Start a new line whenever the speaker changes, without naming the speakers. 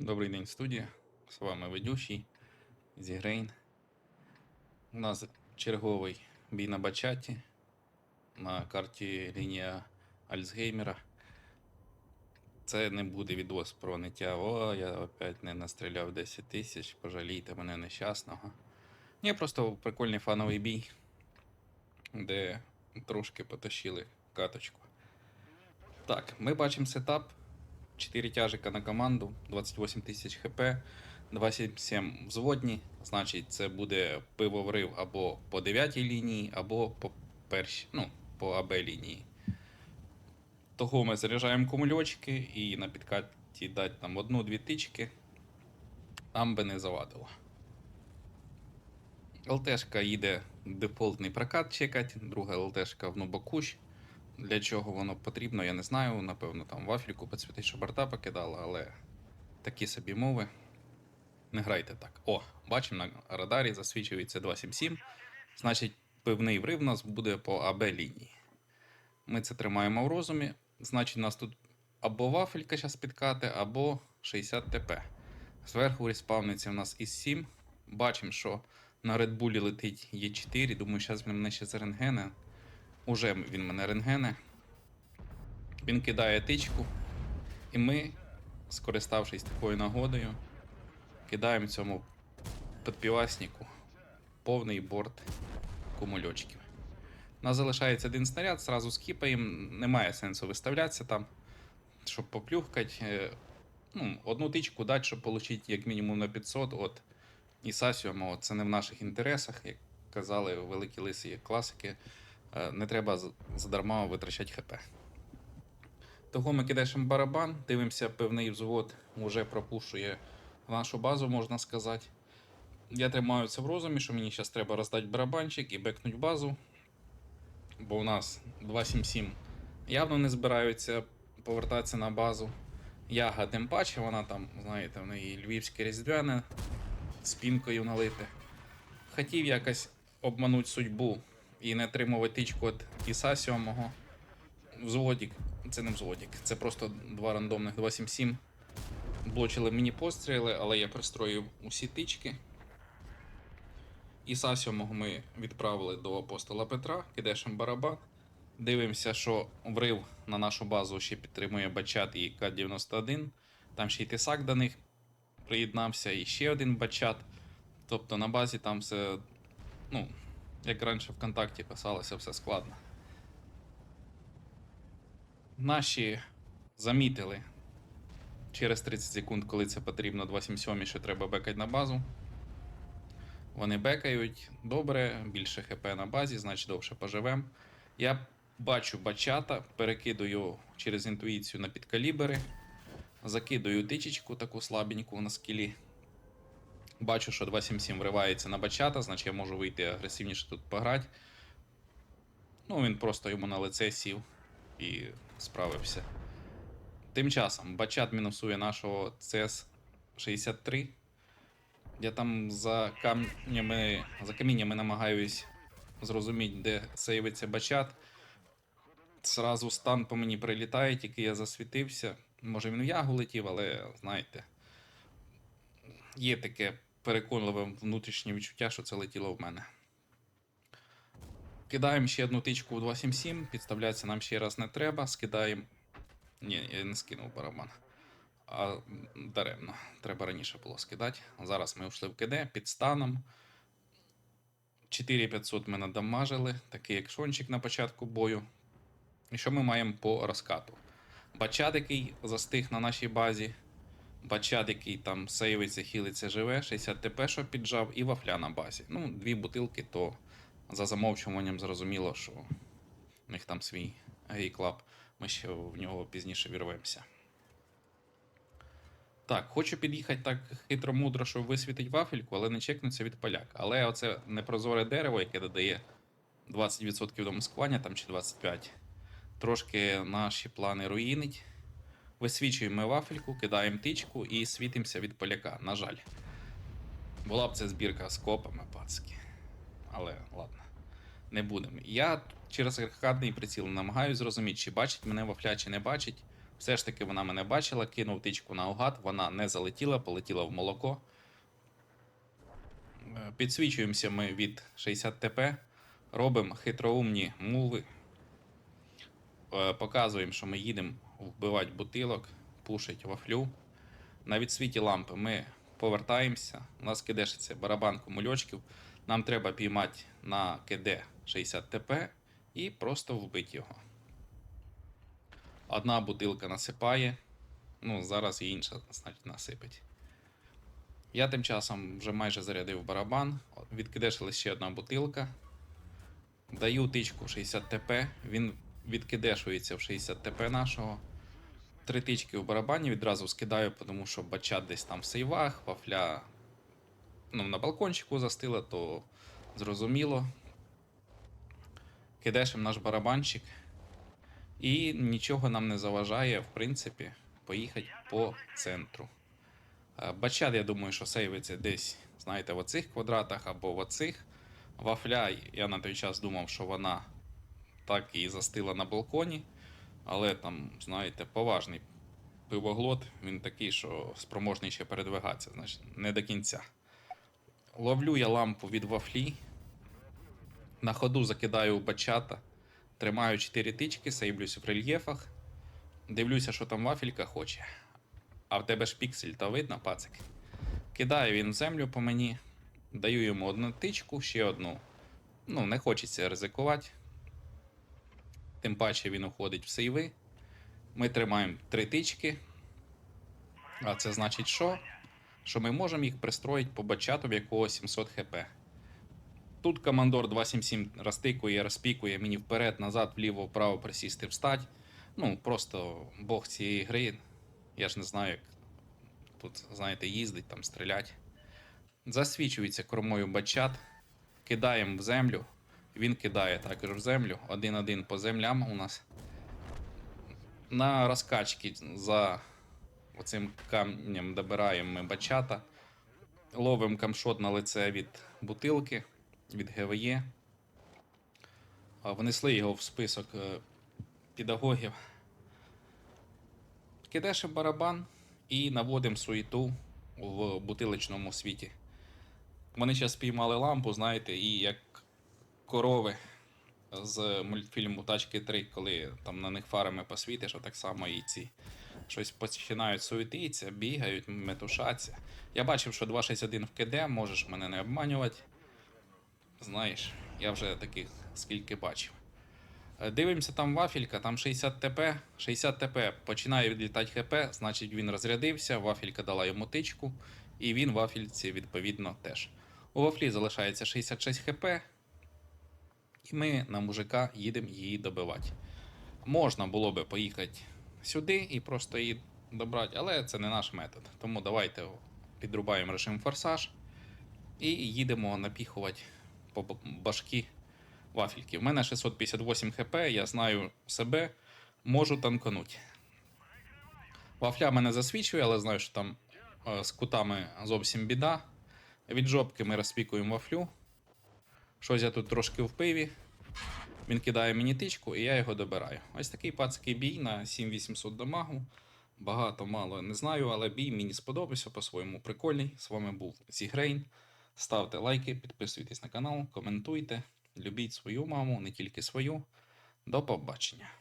Добрий день, студія. З вами ведучий Зігрейн. У нас черговий бій на бачаті на карті лінія Альцгеймера. Це не буде відос про ниття. О, я опять не настріляв 10 тисяч, пожалійте мене нещасного. Ні, просто прикольний фановий бій, де трошки потащили каточку. Так, ми бачимо сетап. 4 тяжика на команду, 28 тисяч хп, 277 взводні. Значить, це буде пивоврив або по 9 лінії, або по першій, ну, по АБ лінії. Того ми заряджаємо кумульочки і на підкаті дати там одну-дві тички. Нам би не завадило. ЛТшка їде дефолтний прокат чекати, друга ЛТшка в Нубакущ. Для чого воно потрібно, я не знаю. Напевно, там вафельку підсвітить, що борта покидала, але такі собі мови. Не грайте так. О, бачимо на радарі засвічується 277. Значить, пивний врив у нас буде по АБ лінії. Ми це тримаємо в розумі. Значить, у нас тут або вафелька зараз підкати, або 60 ТП. Зверху респавниться у нас із 7. Бачимо, що на Bull летить Є4. Думаю, зараз він мене ще з рентгена. Уже він мене рентгене. Він кидає тичку. І ми, скориставшись такою нагодою, кидаємо цьому підпіваснику повний борт кумульочків. У нас залишається один снаряд, зразу скіпаємо, немає сенсу виставлятися там, щоб поплюхкати. Е, Ну, одну тичку дати, щоб отримати як мінімум на 500 от Іса 7, це не в наших інтересах, як казали великі лисі класики. Е, Не треба задарма витрачати ХП. Того ми кидаємо барабан, дивимося, певний взвод вже пропушує нашу базу, можна сказати. Я тримаю це в розумі, що мені зараз треба роздати барабанчик і бекнуть базу. Бо у нас 277 явно не збираються повертатися на базу. Яга тим паче, вона там, знаєте, в неї львівське різдвяне з пінкою налите. Хотів якось обманути судьбу і не отримувати тичку від Іса 7. Взводік, це не взводік, це просто два рандомних 277. Блочили мені постріли, але я пристроїв усі тички. Іса 7 ми відправили до апостола Петра, кидешем барабан. Дивимося, що врив на нашу базу ще підтримує Бачат і К-91. Там ще й тисак до них приєднався, і ще один бачат. Тобто на базі там все, ну, як раніше ВКонтакті писалося, все складно. Наші замітили через 30 секунд, коли це потрібно, 277 що треба бекати на базу. Вони бекають добре, більше ХП на базі, значить довше поживем. Я бачу бачата, перекидую через інтуїцію на підкалібери, закидую тичечку таку слабеньку на скілі. Бачу, що 277 вривається на бачата, значить я можу вийти агресивніше тут пограти. Ну, він просто йому на лице сів і справився. Тим часом бачат мінусує нашого CS-63. Я там за камнями, за каміннями намагаюсь зрозуміти, де сейвиться бачат. Зразу стан по мені прилітає, тільки я засвітився. Може він в ягу летів, але знаєте, є таке переконливе внутрішнє відчуття, що це летіло в мене. Кидаємо ще одну тичку в 277, підставлятися нам ще раз не треба. Скидаємо. Ні, я не скинув барабан. А даремно. Треба раніше було скидати. Зараз ми йшли в КД під станом. 4500 ми надамажили, такий екшончик на початку бою. І що ми маємо по розкату? Бачат, який застиг на нашій базі. Бачат, який там сейвиться, хілиться, живе, 60 ТП, що піджав, і вафля на базі. Ну, дві бутилки, то за замовчуванням зрозуміло, що у них там свій гей-клаб. Ми ще в нього пізніше вірвемося. Так, хочу під'їхати так хитро-мудро, щоб висвітить вафельку, але не чекнуться від поляка. Але оце непрозоре дерево, яке додає 20% до маскування там чи 25%, трошки наші плани руїнить. Висвічуємо вафельку, кидаємо тичку і світимося від поляка. На жаль. Була б це збірка з копами, пацки. Але ладно, не будемо. Я через аркадний приціл намагаюся зрозуміти, чи бачить мене вафля, чи не бачить. Все ж таки вона мене бачила, кинув тичку наугад, вона не залетіла, полетіла в молоко. Е, Підсвічуємося ми від 60 ТП, робимо хитроумні муви. Е, Показуємо, що ми їдемо вбивати бутилок, пушить вафлю. На відсвіті лампи ми повертаємося. У нас кидешиться барабан кумульочків. Нам треба піймати на КД 60 ТП і просто вбити його. Одна бутилка насипає. Ну, зараз і інша, значить, насипить. Я тим часом вже майже зарядив барабан. Відкидешила ще одна бутилка. Даю тичку 60 ТП. Він відкидешується в 60 ТП нашого. Три тички в барабані відразу скидаю, тому що бачат десь там в сейвах, вафля ну, на балкончику застила, то зрозуміло. Кидешем наш барабанчик. І нічого нам не заважає, в принципі, поїхати по центру. Е, Бачат, я думаю, що сейвиться десь, знаєте, в оцих квадратах або в оцих. Вафля, я на той час думав, що вона так і застила на балконі. Але там, знаєте, поважний пивоглот, він такий, що спроможний ще передвигатися, значить, не до кінця. Ловлю я лампу від вафлі. На ходу закидаю у бачата. Тримаю 4 тички, сейблюсь в рельєфах. Дивлюся, що там вафелька хоче. А в тебе ж піксель, то видно, пацик. Кидає він в землю по мені. Даю йому одну тичку, ще одну. Ну, не хочеться ризикувати. Тим паче він уходить в сейви. Ми тримаємо три тички. А це значить що? Що ми можемо їх пристроїти по бачату, в якого 700 хп. Тут командор 277 розтикує, розпікує мені вперед, назад, вліво, вправо присісти, встать. Ну, просто бог цієї гри. Я ж не знаю, як тут, знаєте, їздить, там стрілять. Засвічується кормою бачат, кидаємо в землю. Він кидає також в землю. Один-один по землям у нас. На розкачки за оцим камнем добираємо ми бачата. Ловимо камшот на лице від бутилки, від ГВЄ. Внесли його в список е, педагогів. Кидеше барабан і наводимо суєту в бутиличному світі. Вони зараз спіймали лампу, знаєте, і як корови з мультфільму Тачки 3, коли там на них фарами посвітиш, а так само і ці щось починають суетитися, бігають, метушаться. Я бачив, що 261 в КД, можеш мене не обманювати. Знаєш, я вже таких скільки бачив. Е, Дивимося, там вафелька, там 60 ТП. 60 ТП починає відлітати ХП, значить він розрядився, вафелька дала йому тичку, і він вафельці відповідно теж. У вафлі залишається 66 ХП, і ми на мужика їдемо її добивати. Можна було би поїхати сюди і просто її добрати, але це не наш метод. Тому давайте підрубаємо режим форсаж і їдемо напіхувати по башки вафельки. В мене 658 хп, я знаю себе, можу танкануть. Вафля мене засвічує, але знаю, що там е, з кутами зовсім біда. Від жопки ми розпікуємо вафлю. Щось я тут трошки в пиві. Він кидає мені тичку, і я його добираю. Ось такий пацький бій на 7800 дамагу. Багато, мало не знаю, але бій мені сподобався по-своєму прикольний. З вами був Зігрейн. Ставте лайки, підписуйтесь на канал, коментуйте, любіть свою маму, не тільки свою. До побачення.